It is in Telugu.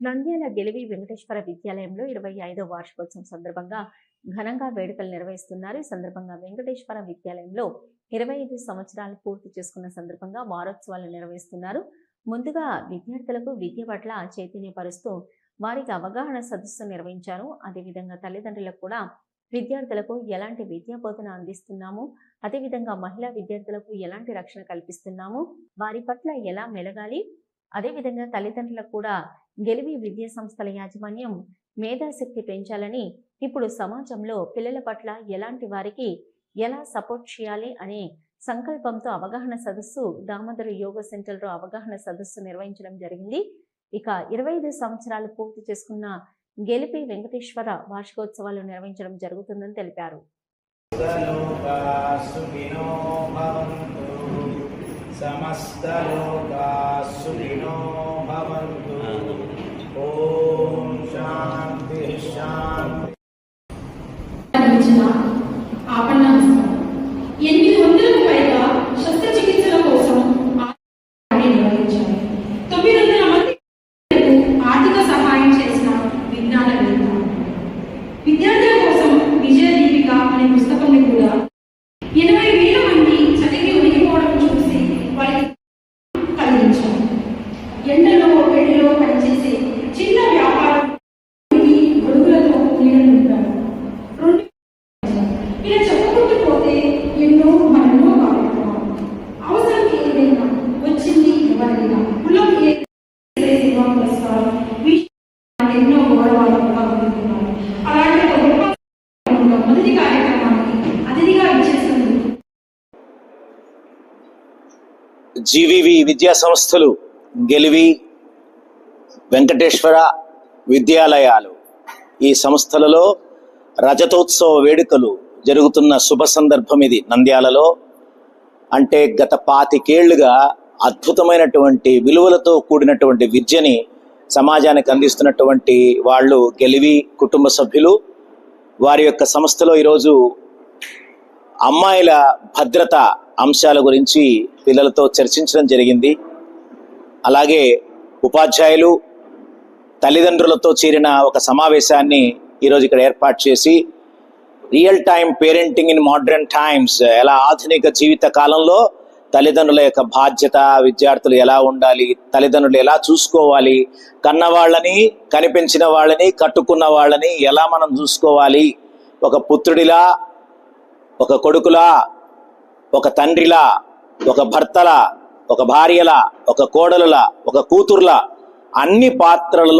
నంద్యాల గెలివి వెంకటేశ్వర విద్యాలయంలో ఇరవై ఐదో వార్షికోత్సవం సందర్భంగా ఘనంగా వేడుకలు నిర్వహిస్తున్నారు. ఈ సందర్భంగా వెంకటేశ్వర విద్యాలయంలో ఇరవై ఐదు సంవత్సరాలు పూర్తి చేసుకున్న సందర్భంగా వారోత్సవాలు నిర్వహిస్తున్నారు. ముందుగా విద్యార్థులకు విద్య పట్ల చైతన్యపరుస్తూ వారికి అవగాహన సదస్సు నిర్వహించారు. అదేవిధంగా తల్లిదండ్రులకు కూడా విద్యార్థులకు ఎలాంటి విద్యా బోధన అందిస్తున్నాము? అదేవిధంగా మహిళా విద్యార్థులకు ఎలాంటి రక్షణ కల్పిస్తున్నాము? వారి పట్ల ఎలా మెలగాలి? అదేవిధంగా తల్లిదండ్రులకు కూడా గెలివి విద్యా సంస్థల యాజమాన్యం మేధాశక్తి పెంచాలని ఇప్పుడు సమాజంలో పిల్లల పట్ల ఎలాంటి వారికి ఎలా సపోర్ట్ చేయాలి అనే సంకల్పంతో అవగాహన సదస్సు దామోదర యోగ సెంటర్లో అవగాహన సదస్సు నిర్వహించడం జరిగింది. ఇక ఇరవై ఐదు సంవత్సరాలు పూర్తి చేసుకున్న గెలిపి వెంకటేశ్వర వార్షికోత్సవాలు నిర్వహించడం జరుగుతుందని తెలిపారు. సమస్తలోకా సుఖినో భవంతు ఓం శాంతి శాంతి ఎనిమిది వందలకు పైగా శస్త్రచికిత్సల కోసం నిర్వహించారు తొమ్మిది వందల మంది ఆర్థిక సహాయం చేసిన విజ్ఞానవేత్త విద్యార్థుల కోసం విజయ దీపిక అనే పుస్తకం కూడా జీవీవి విద్యా సంస్థలు గెలివి వెంకటేశ్వర విద్యాలయాలు. ఈ సంస్థలలో రజతోత్సవ వేడుకలు జరుగుతున్న శుభ సందర్భం ఇది నంద్యాలలో. అంటే గత పాతికేళ్ళుగా అద్భుతమైనటువంటి విలువలతో కూడినటువంటి విద్యని సమాజానికి అందిస్తున్నటువంటి వాళ్ళు గెలివి కుటుంబ సభ్యులు. వారి యొక్క సంస్థలో ఈరోజు అమ్మాయిల భద్రత అంశాల గురించి పిల్లలతో చర్చించడం జరిగింది. అలాగే ఉపాధ్యాయులు తల్లిదండ్రులతో చేరిన ఒక సమావేశాన్ని ఈరోజు ఇక్కడ ఏర్పాటు చేసి real time parenting in modern times ఎలా ఆధునిక జీవిత కాలంలో తల్లిదండ్రుల యొక్క బాధ్యత విద్యార్థులు ఎలా ఉండాలి తల్లిదండ్రులు ఎలా చూసుకోవాలి కన్న వాళ్ళని కనిపించిన వాళ్ళని కట్టుకున్న వాళ్ళని ఎలా మనం చూసుకోవాలి ఒక పుత్రుడిలా ఒక కొడుకులా ఒక తండ్రిలా ఒక భర్తలా ఒక భార్యలా ఒక కోడలులా ఒక కూతుర్లా అన్ని పాత్రలలో